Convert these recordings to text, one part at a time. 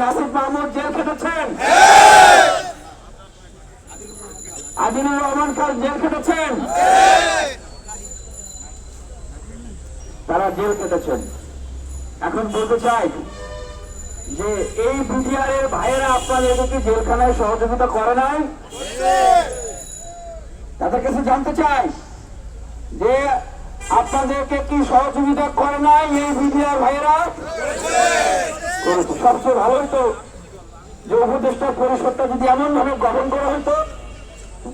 Nasir Mahmud jail খেটেছেন। Adinur Rahman Khan jail খেটেছেন। তারা জেল কেটেছেন এখন বলতে চাই যে এই বিটিআরের ভাইয়েরা আপনাদেরকে জেলখানায় সহযোগিতা করে নাই? তাদের কাছে জানতে চাই যে আপনাদেরকে কি সহযোগিতা করে নাই এই বিটিআর ভাইয়েরা। সবচেয়ে ভালো হতো যে উপদেষ্টা পরিষদটা যদি এমন ভাবে গঠন করা হতো,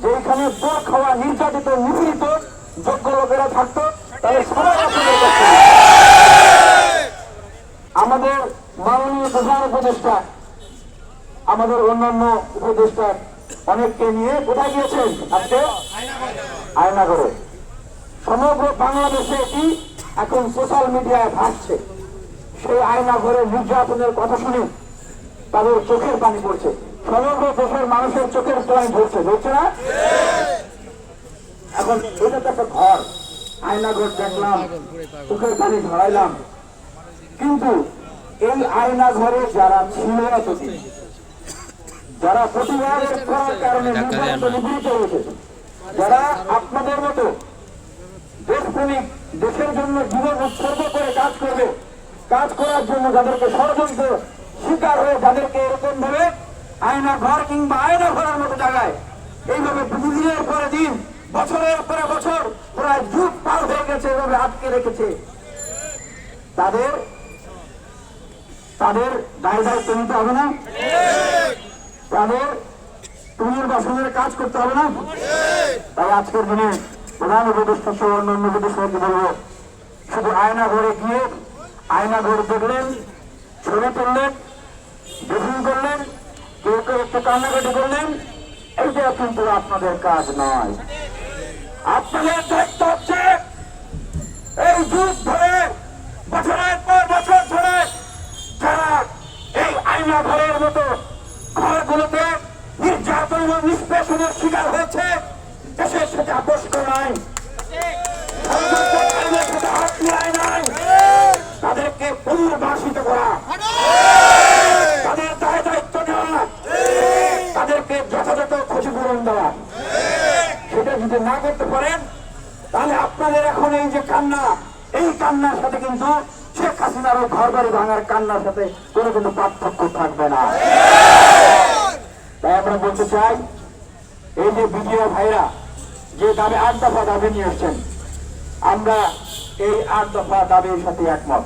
যেখানে বোর খাওয়া নির্যাতিত, নিপীড়িত, যোগ্য লোকেরা থাকতো, তাহলে সবাই আমাদের মাননীয় প্রধান উপদেষ্টা, আমাদের অন্যান্য উপদেষ্টা অনেককে নিয়ে কোথায় গিয়েছেন আজকে? আয়না করে সমগ্র বাংলাদেশে এটি এখন সোশ্যাল মিডিয়ায় ভাসছে। সেই আয়না ঘরে নির্যাতনের কথা শুনে তাদের চোখের পানি পড়ছে। সমগ্র দেশের মানুষের চোখের পানি ধরছে ধরছে না? এখন এটা তো একটা ঘর। আয়না ঘর দেখলাম চোখের পানি ধরাইলাম। কিন্তু এই আয়না ঘরে যারা ছিল এতদিন যারা প্রতিবাদ করার কারণে নির্যাতিত নিপীড়িত হয়েছে যারা আপনাদের মতো দেশপ্রেমিক দেশের জন্য জীবন উৎসর্গ করে কাজ করবে কাজ করার জন্য যাদেরকে ষড়যন্ত্র শিকার হয়ে যাদেরকে এরকম ভাবে আয়না ঘর কিংবা আয়না ঘরের মতো জায়গায় এইভাবে দিনের পরে দিন, বছরের পরে বছর প্রায় যুগ পার হয়ে গেছে, এভাবে আটকে রেখেছে। তাদের তাদের দায় দায়িত্ব নিতে হবে না। তাদের পুনর্বাসনের কাজ করতে হবে না। তাই আজকের দিনে প্রধান উপদেষ্টা সহ অন্যান্য উপদেষ্টাকে বলব, শুধু আয়না ঘরে গিয়ে আয়না ঘর দেখলেন, ছবি তুললেন ব্রিফিং করলেন, কেউ কেউ একটু কান্নাকাটি করলেন এইটা কিন্তু আপনাদের কাজ নয়। আপনাদের দায়িত্ব হচ্ছে এই যুগ ধরে, বছরের পর বছর ধরে যারা এই আয়না ঘরের মতো ঘরগুলোতে নির্যাতন এবং নিষ্পেষণের শিকার হয়েছে, দেশের সাথে আপোষ নাই সর্বোচ্চকারীদের সাথে হাত মিলায় নাই তাদেরকে পুনর্বাসিত করা তাদের দায় দায়িত্ব নেওয়া তাদেরকে যথাযথ ক্ষতিপূরণ দেওয়া সেটা যদি না করতে পারেন, তাহলে আপনাদের এখন এই যে কান্না, এই কান্নার সাথে কিন্তু শেখ হাসিনার ওই ঘর বাড়ি ভাঙার কান্নার সাথে কোনো কিন্তু পার্থক্য থাকবে না। তাই আমরা বলতে চাই, এই যে বিজয় ভাইরা যে দাবি আট দফা দাবি নিয়ে এসছেন, আমরা এই আট দফা দাবির সাথে একমত।